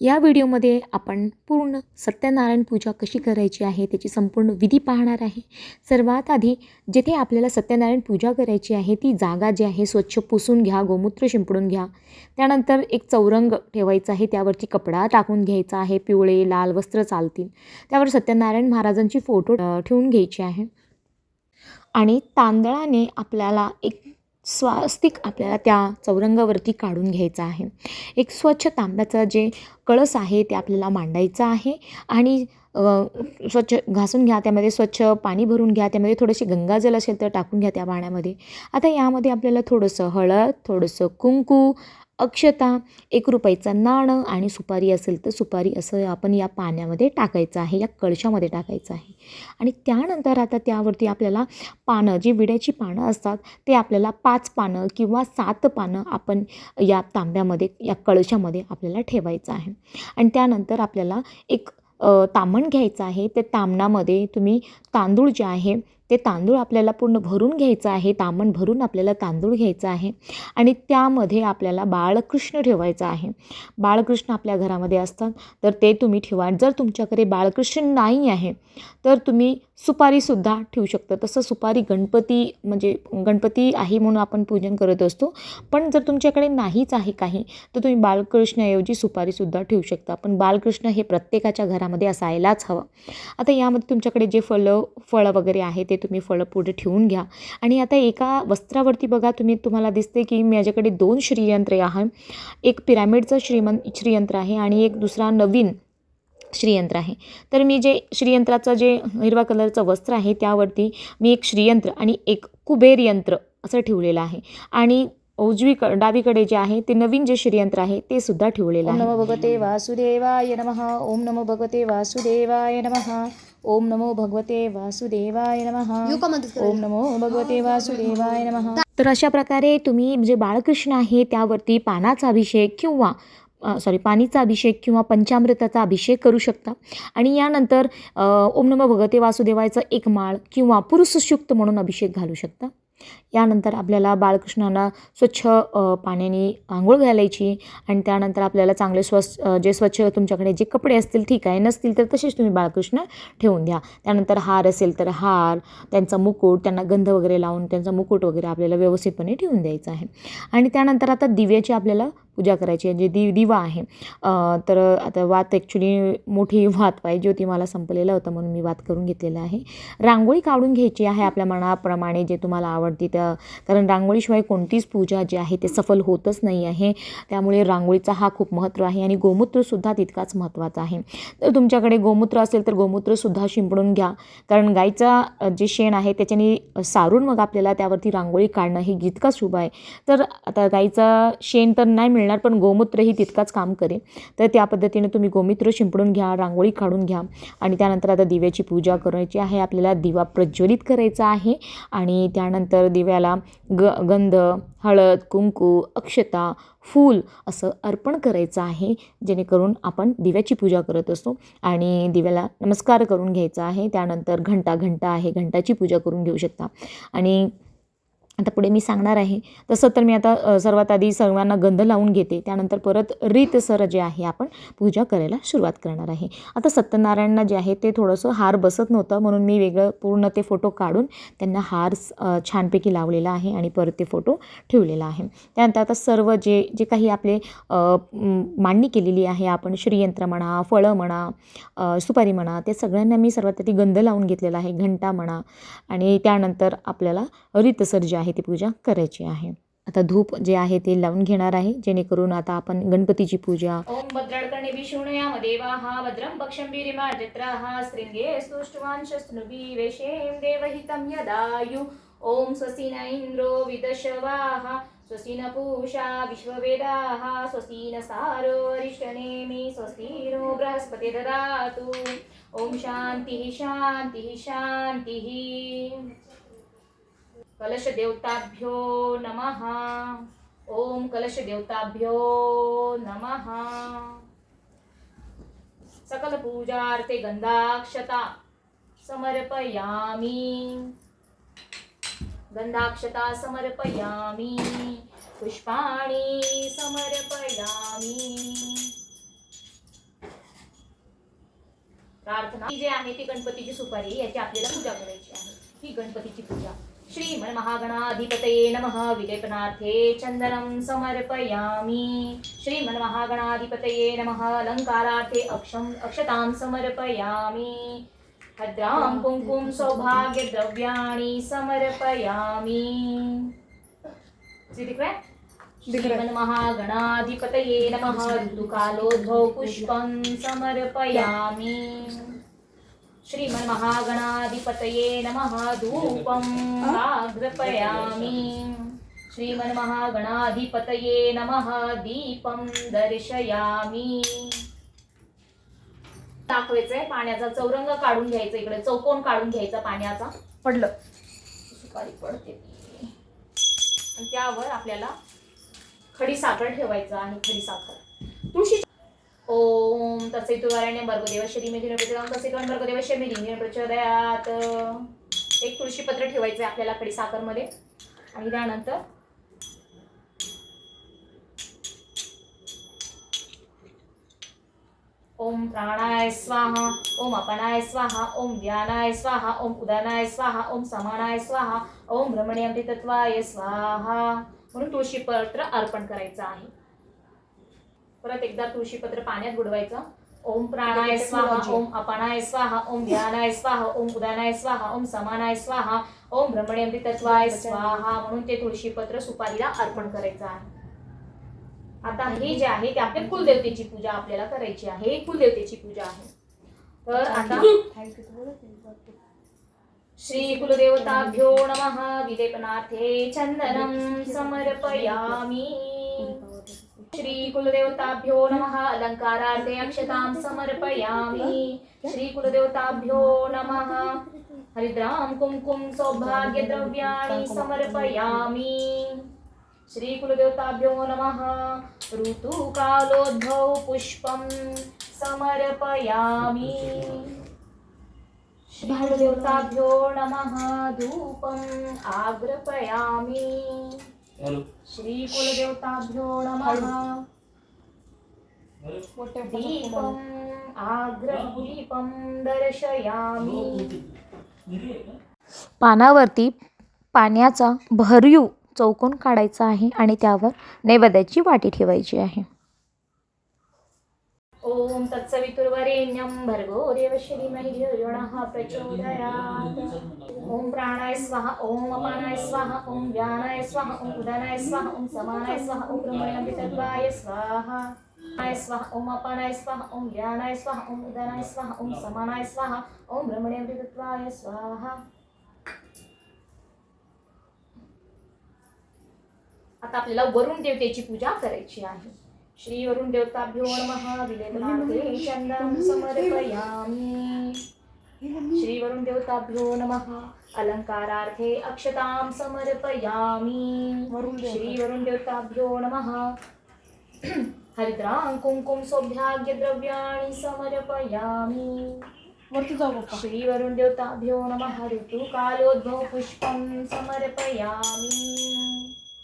या व्हिडिओमध्ये आपण पूर्ण सत्यनारायण पूजा कशी करायची आहे त्याची संपूर्ण विधी पाहणार आहे. सर्वात आधी जेथे आपल्याला सत्यनारायण पूजा करायची आहे ती जागा जी आहे स्वच्छ पुसून घ्या गोमूत्र शिंपडून घ्या. त्यानंतर एक चौरंग ठेवायचा आहे त्यावरती कपडा टाकून घ्यायचा आहे पिवळे लाल वस्त्र चालतील. त्यावर सत्यनारायण महाराजांची फोटो ठेवून घ्यायची आहे. आणि तांदळाने आपल्याला एक स्वास्तिक आपल्याला त्या चौरंगावरती काढून घ्यायचा आहे. एक स्वच्छ तांब्याचं जे कळस आहे ते आपल्याला मांडायचं आहे आणि स्वच्छ घासून घ्या त्यामध्ये स्वच्छ पाणी भरून घ्या त्यामध्ये थोडेसे गंगाजल असेल तर टाकून घ्या त्या पाण्यामध्ये. आता यामध्ये आपल्याला थोडंसं हळद थोडंसं कुंकू अक्षता एक रुपयाचं नाणं आणि सुपारी असेल तर सुपारी असं आपण या पाण्यामध्ये टाकायचं आहे या कळशामध्ये टाकायचं आहे. आणि त्यानंतर आता त्यावरती आपल्याला पानं जी विड्याची पानं असतात ते आपल्याला पाच पानं किंवा सात पानं आपण या तांब्यामध्ये या कळशामध्ये आपल्याला ठेवायचं आहे. आणि त्यानंतर आपल्याला एक तामण घ्यायचं आहे. त्या तामणामध्ये तुम्ही तांदूळ जे आहे ते तांदूळ आपल्याला पूर्ण भरून घ्यायचं आहे तामण भरून आपल्याला तांदूळ घ्यायचं आहे आणि त्यामध्ये आपल्याला बाळकृष्ण ठेवायचं आहे. बाळकृष्ण आपल्या घरामध्ये असतात तर ते तुम्ही ठेवा. जर तुमच्याकडे बाळकृष्ण नाही आहे तर तुम्ही सुपारीसुद्धा ठेवू शकता. तसं सुपारी गणपती म्हणजे गणपती आहे म्हणून आपण पूजन करत असतो. पण जर तुमच्याकडे नाहीच आहे काही तर तुम्ही बाळकृष्णाऐवजी सुपारीसुद्धा ठेवू शकता. पण बाळकृष्ण हे प्रत्येकाच्या घरामध्ये असायलाच हवं. आता यामध्ये तुमच्याकडे जे फळं फळं वगैरे आहे ते तुम्ही फळं पुढे ठेवून घ्या. आणि आता एका वस्त्रावरती बघा तुम्ही तुम्हाला दिसते की माझ्याकडे दोन श्रीयंत्रे आहे. एक पिरामिडचं श्रीमं श्रीयंत्र आहे आणि एक दुसरा नवीन श्रीयंत्र आहे. तर मी जे श्रीयंत्राचं जे हिरवा कलरचं वस्त्र आहे त्यावरती मी एक श्रीयंत्र आणि एक कुबेर यंत्र असं ठेवलेलं आहे. आणि उजवी क डावीकडे जे आहे ते नवीन जे श्रीयंत्र आहे ते सुद्धा ठेवलेलं आहे. नमो भगवते वासुदेवाय नमः. ओम नमो भगवते वासुदेवाय नमः. ओम नमो भगवते वासुदेवाय नमः. ओम नमो भगवते वासुदेवाय नमः. तर अशा प्रकारे तुम्ही जे बाळकृष्ण आहे त्यावरती पानाचा अभिषेक किंवा सॉरी पाणीचा अभिषेक किंवा पंचामृताचा अभिषेक करू शकता. आणि यानंतर ओम नमो भगवते वासुदेवायचं एक माळ किंवा पुरुषयुक्त म्हणून अभिषेक घालू शकता. यानंतर आपल्याला बाळकृष्णांना स्वच्छ पाण्याने आंघोळ घालायची आणि त्यानंतर आपल्याला चांगले स्वच्छ जे स्वच्छ तुमच्याकडे जे कपडे असतील ठीक आहे. नसतील तर तसेच तुम्ही बाळकृष्ण ठेवून द्या. त्यानंतर हार असेल तर हार त्यांचा मुकुट त्यांना गंध वगैरे लावून त्यांचा मुकुट वगैरे आपल्याला व्यवस्थितपणे ठेवून द्यायचा आहे. आणि त्यानंतर आता दिव्याची आपल्याला पूजा करायची आहे जे दि दिवा आहे. तर आता वात ॲक्च्युली मोठी वात पाहिजे होती मला संपलेलं होतं म्हणून मी वात करून घेतलेलं आहे. रांगोळी काढून घ्यायची आहे आपल्या मनाप्रमाणे जे तुम्हाला आवडते त्या कारण रांगोळीशिवाय कोणतीच पूजा जी आहे ते सफल होतच नाही आहे. त्यामुळे रांगोळीचा हा खूप महत्त्व आहे आणि गोमूत्रसुद्धा तितकाच महत्त्वाचा आहे. तर तुमच्याकडे गोमूत्र असेल तर गोमूत्रसुद्धा शिंपडून घ्या. कारण गाईचा जे शेण आहे त्याच्याने सारून मग आपल्याला त्यावरती रांगोळी काढणं हे जितकं शुभ आहे. तर आता गाईचं शेण तर नाही मिळणार पण गोमूत्रही तितकाच काम करेल. तर त्या पद्धतीने तुम्ही गोमूत्र शिंपडून घ्या रांगोळी काढून घ्या आणि त्यानंतर आता दिव्याची पूजा करायची आहे. आपल्याला दिवा प्रज्वलित करायचा आहे आणि त्यानंतर दिव्याला ग गंध हळद कुंकू अक्षता फूल असं अर्पण करायचं आहे जेणेकरून आपण दिव्याची पूजा करत असतो आणि दिव्याला नमस्कार करून घ्यायचा आहे. त्यानंतर घंटा घंटा आहे घंटाची पूजा करून घेऊ शकता. आणि आता पुढे मी सांगणार आहे. तसं तर मी आता सर्वात आधी सर्वांना गंध लावून घेते. त्यानंतर परत रीतसर जे आहे आपण पूजा करायला सुरुवात करणार आहे. आता सत्यनारायणना जे आहे ते थोडंसं हार बसत नव्हतं म्हणून मी वेगळं पूर्ण ते फोटो काढून त्यांना हार स- छानपैकी लावलेला आहे आणि परत ते फोटो ठेवलेला आहे. त्यानंतर आता सर्व जे जे काही आपले मांडणी केलेली आहे आपण श्रीयंत्र म्हणा फळं म्हणा सुपारी म्हणा ते सगळ्यांना मी सर्वात आधी गंध लावून घेतलेला आहे. घंटा म्हणा आणि त्यानंतर आपल्याला रीतसर जे आहे ती पूजा करायची आहे. आता धूप जे आहे ते लावून घेणार आहे जेणेकरून आता आपण गणपतीची पूजा ओम भद्रडकर्णे विष्णुयाम देवाः भद्रं पक्षंभिरिमार्जत्राः शृङ्गे स्तुष्टवांशस्तनुभिः वेशें देवहितं यदायु। ओम स्वस्ति न इन्द्रो विदशवाः स्वस्ति न पूषा विश्ववेदाः स्वस्ति न सारो अरिष्टनेमि स्वस्ति नो बृहस्पति ददातु। ओम शान्तिः शान्तिः शांतिः कलशदेवताभ्यो नमः. ओम कलशदेवताभ्यो नमः. सकलपूजार्थे गन्धाक्षता समर्पयामि. गन्धाक्षता समर्पयामि. पुष्पाणि समर्पयामि. प्रार्थना ही जी आहे ती गणपतीची सुपारी याची आपल्याला पूजा करायची आहे. ही गणपतीची पूजा. श्रीमन महागणाधिपतये नमः. विलेपनार्थे चंदनं समर्पयामि. श्रीमन महागणाधिपतये नमः. अलङ्कारार्थे अक्षम अक्षतां समर्पयामि. भद्रां कुङ्कुम सौभाग्यद्रव्याणि समर्पयामि। श्रीमन्महागणाधिपतये नमः. ऋतुकालोद्भव पुष्पं समर्पयामि. श्रीमन्महागणाधिपतये नमः. धूपम् आग्रपयामि श्रीमन्महागणाधिपतये नमः. दीपं दर्शयामि. दाखवायचंय पाण्याचा. चौरंग काढून घ्यायचा इकडे. चौकोन काढून घ्यायचा पाण्याचा. पडलं. सुपारी पडते. आणि त्यावर आपल्याला खडी साखर ठेवायचं आहे खडी साखर ओम तसे तुवारण्य भर्गदेव श्री मेधी प्रचोदयात तसे कण भर्गदेव श्री प्रचोदयात एक तुळशीपत्र ठेवायचं आहे आपल्याला कडीसाखरमध्ये आणि त्यानंतर ओम प्राणाय स्वाहा ओम अपनाय स्वाहा ओम ध्यानाय स्वाहा ओम उदानाय स्वाहा ओम समानाय स्वाहा ओम भ्रमणे अमृतत्वाय स्वाहा. म्हणून तुळशीपत्र अर्पण करायचं आहे. परत एकदा तुळशीपत्र पाण्यात बुडवायचं. ओम प्राणाय स्वाहा ओम अपानाय स्वाहा ओम ध्यानाय स्वाहा ओम उदानाय स्वाहा ओम समानाय स्वाहा ओम भ्रमणे तत्वाय स्वाहा म्हणून ते तुळशीपत्र सुपारीला अर्पण करायचं आहे. आता हे जे आहे ते आपल्या कुलदेवतेची पूजा आपल्याला करायची आहे. कुलदेवतेची पूजा आहे. तर आता श्री कुलदेवताभ्यो नमः. विलेपनार्थे चंदनं समर्पयामि. श्रीकुलदेवताभ्यो नमः अलङ्कारार्थे अक्षतां समर्पयामि। श्रीकुलदेवताभ्यो नमः। हरिद्रां कुङ्कुं सौभाग्यद्रव्याणि समर्पयामि। श्रीकुलदेवताभ्यो नमः। ऋतुकालोद्भौ पुष्पं समर्पयामि। श्रीकुलदेवताभ्यो नमः। धूपम् आग्रपयामि। श्रीकुलदेवताभ्यो नमः. दीपम् आग्र दीपं दर्शयामि. पानावरती पाण्याचा भरीव चौकोन काढायचा आहे आणि त्यावर नैवेद्याची वाटी ठेवायची आहे. ॐ तत्सवितुर्वरेण्यं भर्गो देवस्य धीमहि धियो यो नः प्रचोदयात्. प्राणाय स्वाहा ओम अपानाय स्वाहा ओम व्यानाय स्वाहा ओम उदानाय स्वाहा ओम समानाय स्वाहा ॐ ब्रह्मणपितत्वाय स्वाहा आय स्वाहा ओम अपानाय स्वाहा ओम व्यानाय स्वाहा ओम उदानाय स्वाहा ओम समानाय स्वाहा ॐ ब्रह्मणपितत्वाय स्वाहा आता आपल्याला वरुण देवतेची पूजा करायची आहे श्री वरुण देवताभ्यो नमः विलेपनार्थे चंदनं समर्पयामि श्री वरुण देवताभ्यो नमः. अलङ्कारार्थे अक्षतां समर्पयामि. वरुण देवता. श्री वरुण देवताभ्यो नमः. हरिद्रां कुङ्कुम सौभाग्यद्रव्याणि समर्पयामि. वरती जाऊ पप्पा श्री वरुण देवताभ्यो नमः. ऋतुकालोद्भव पुष्पं समर्पयामि.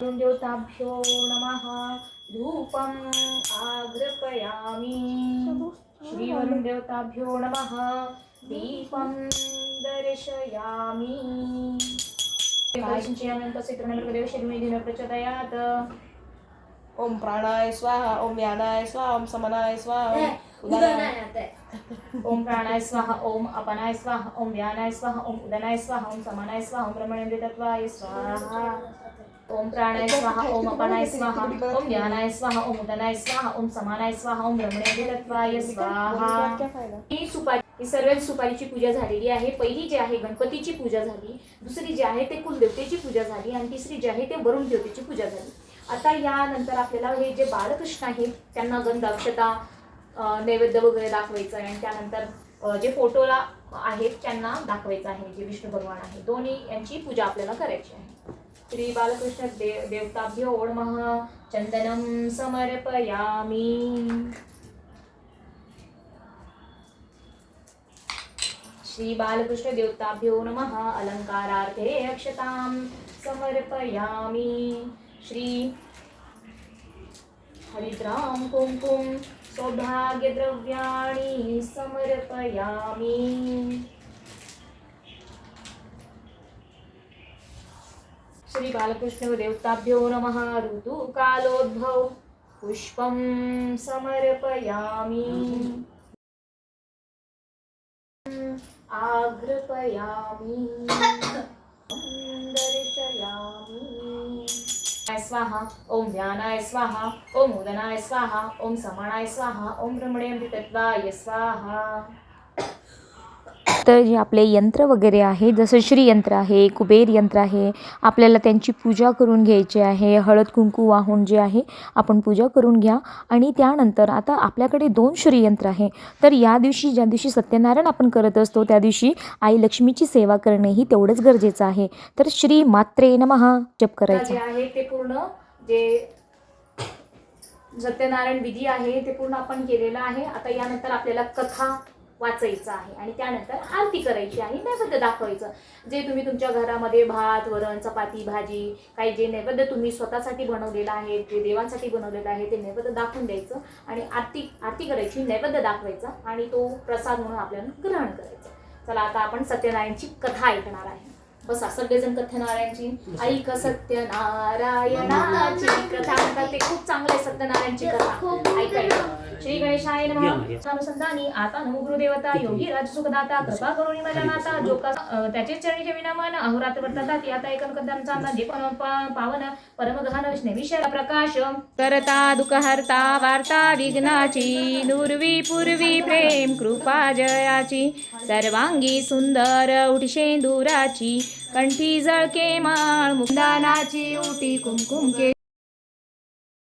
वरुण देवताभ्यो नमः. धूपम् आग्रपयामि. श्री वरुण देवताभ्यो नमः. दीपं दर्शयामि प्रचोदयात् ओम प्राणाय स्वाहा ओम यानाय स्वाहा ओम समनाय स्वाहा ओम प्राणाय स्वाहा ओम अपनाय स्वाहा ओम व्यानाय स्वाहा ओम उदनाय स्वाहा ओम समानाय स्वाहा ओम ब्रह्मणेन्द्रियत्वाय स्वाहा ओम प्राणाय स्वाहा ओम अपनाय स्वाहा ओम व्यानाय स्वाहा ओम उदनाय स्वाहा ओम समानाय स्वाहा ओम ब्रह्मणेन्द्रियत्वाय स्वाहा ही ही सर्व सुपारीची पूजा झालेली आहे. पहिली जी आहे गणपतीची पूजा झाली दुसरी जी आहे ते कुलदेवतेची पूजा झाली आणि तिसरी जी आहे ते वरुण देवतेची पूजा झाली. आता यानंतर आपल्याला हे जे बालकृष्ण आहेत त्यांना गंध अक्षता नैवेद्य वगैरे दाखवायचं आहे आणि त्यानंतर जे फोटोला आहेत त्यांना दाखवायचं आहे जे विष्णू भगवान आहे. दोन्ही यांची पूजा आपल्याला करायची आहे. श्री बालकृष्ण देव देवताभ्यो नमः चंदनम समर्पयामी. श्री बालकृष्ण देवताभ्यो नमः अलङ्कारार्थे अक्षतां समर्पयामि। श्री हरिद्रां कुङ्कुम सौभाग्यद्रव्याणि समर्पयामि। श्री बालकृष्ण देवताभ्यो नमः ऋतुकालोद्भव पुष्पं समर्पयामि। आग्रपयामि दर्शयामि स्वाहा ओम ज्ञानाय स्वाहा ओम उदनाय स्वाहा ओम समानाय स्वाहा ॐ ब्रह्मण्यं स्वाहा। तर जे आपले यंत्र वगैरे आहे जसं श्रीयंत्र आहे कुबेर यंत्र आहे आपल्याला त्यांची पूजा करून घ्यायची आहे हळद कुंकू वाहून जे आहे आपण पूजा करून घ्या. आणि त्यानंतर आता आपल्याकडे दोन श्रीयंत्र आहे. तर या दिवशी ज्या दिवशी सत्यनारायण आपण करत असतो त्या दिवशी आई लक्ष्मीची सेवा करणेही तेवढंच गरजेचं आहे. तर श्री मात्रे नमहा जप करायचं. आहे ते पूर्ण जे सत्यनारायण विधी आहे ते पूर्ण आपण केलेलं आहे. आता यानंतर आपल्याला कथा वाचायचं आहे आणि त्यानंतर आरती करायची आहे. नैवेद्य दाखवायचं. जे तुम्ही तुमच्या घरामध्ये भात वरण चपाती भाजी काही जे नैवेद्य तुम्ही स्वतःसाठी बनवलेलं आहे जे देवांसाठी बनवलेलं आहे ते नैवेद्य दाखवून द्यायचं आणि आरती आरती करायची नैवेद्य दाखवायचा आणि तो प्रसाद म्हणून आपल्याला ग्रहण करायचा. चला आता आपण सत्यनारायणची कथा ऐकणार आहे. बसा सगळेजण सत्यनारायणची ऐक सत्यनारायणाची कथा. ते खूप चांगले सत्यनारायणची कथा. ऐकायचं श्री गणेशाय नमः अनुसंधानी आता नमो गुरुदेवता योगी राज सुखदाता कृपा करुणी माझ्या माता जो का त्याचे चरणी ठेविना मन अहोरात्र वर्ततात. आता एकन कदांचा अंदाज जे पण पा- पावन परम गहन विषय प्रकाश. करता दुःखहर्ता वार्ता विघ्नाची नुर्वी पूर्वी प्रेम कृपा जयाची. सर्वांगी सुंदर उठशेंदुराची कंठी जळके माळ मुक्तानाची उटी कुमकुम के